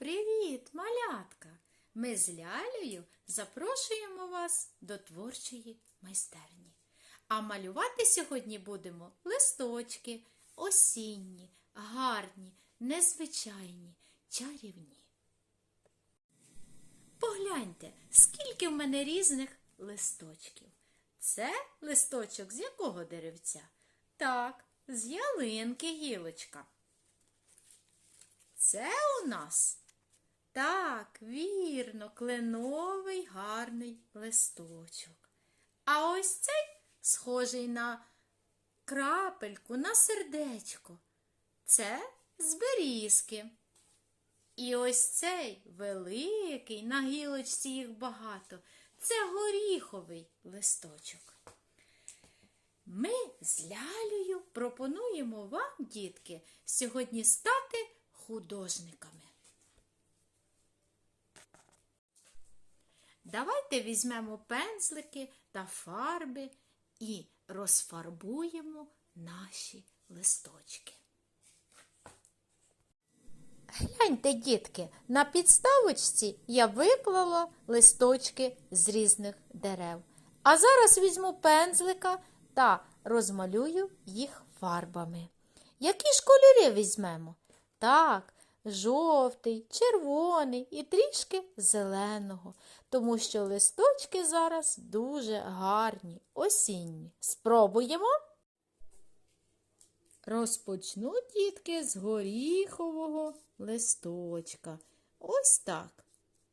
Привіт, малятка! Ми з Лялею запрошуємо вас до творчої майстерні. А малювати сьогодні будемо листочки, осінні, гарні, незвичайні, чарівні. Погляньте, скільки в мене різних листочків. Це листочок з якого деревця? Так, з ялинки гілочка. Це у нас так, вірно, кленовий гарний листочок. А ось цей схожий на крапельку, на сердечко. Це з берізки. І ось цей великий, на гілочці їх багато. Це горіховий листочок. Ми з Лялею пропонуємо вам, дітки, сьогодні стати художниками. Давайте візьмемо пензлики та фарби і розфарбуємо наші листочки. Гляньте, дітки, на підставочці я виклала листочки з різних дерев. А зараз візьму пензлика та розмалюю їх фарбами. Які ж кольори візьмемо? Так, жовтий, червоний і трішки зеленого, тому що листочки зараз дуже гарні, осінні. Спробуємо. Розпочну, дітки, з горіхового листочка. Ось так.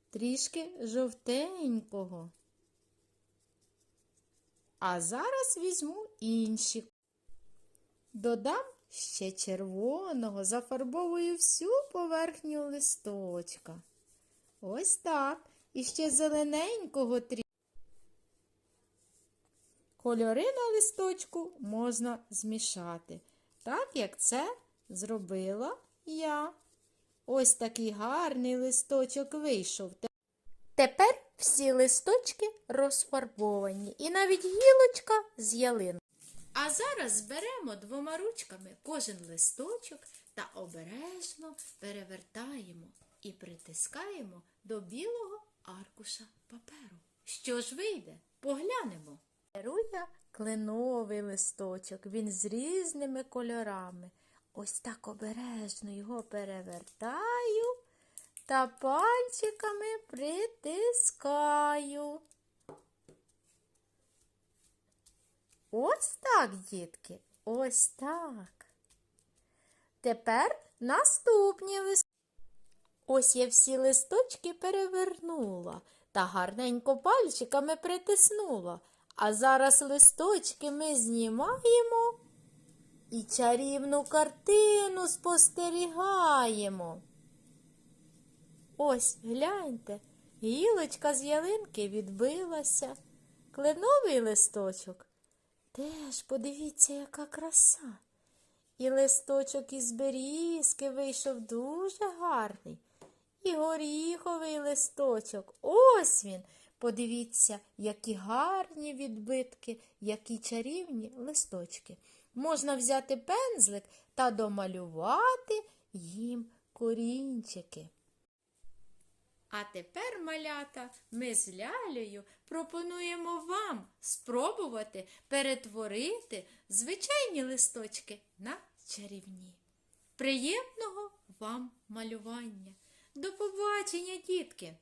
Трішки жовтенького. А зараз візьму інші. Додам ще червоного, зафарбовую всю поверхню листочка. Ось так. І ще зелененького трішки. Кольори на листочку можна змішати, так як це зробила я. Ось такий гарний листочок вийшов. Тепер всі листочки розфарбовані, і навіть гілочка з ялин. А зараз зберемо двома ручками кожен листочок та обережно перевертаємо і притискаємо до білого аркуша паперу. Що ж вийде? Поглянемо. Беру я кленовий листочок, він з різними кольорами. Ось так обережно його перевертаю та пальчиками притискаю. Ось так, дітки, ось так. Тепер наступні листочки. Ось я всі листочки перевернула та гарненько пальчиками притиснула. А зараз листочки ми знімаємо і чарівну картину спостерігаємо. Ось, гляньте, гілочка з ялинки відбилася. Кленовий листочок. Теж подивіться, яка краса. І листочок із берізки вийшов дуже гарний. І горіховий листочок. Ось він. Подивіться, які гарні відбитки, які чарівні листочки. Можна взяти пензлик та домалювати їм корінчики. А тепер, малята, ми з лялею пропонуємо вам спробувати перетворити звичайні листочки на чарівні. Приємного вам малювання! До побачення, дітки!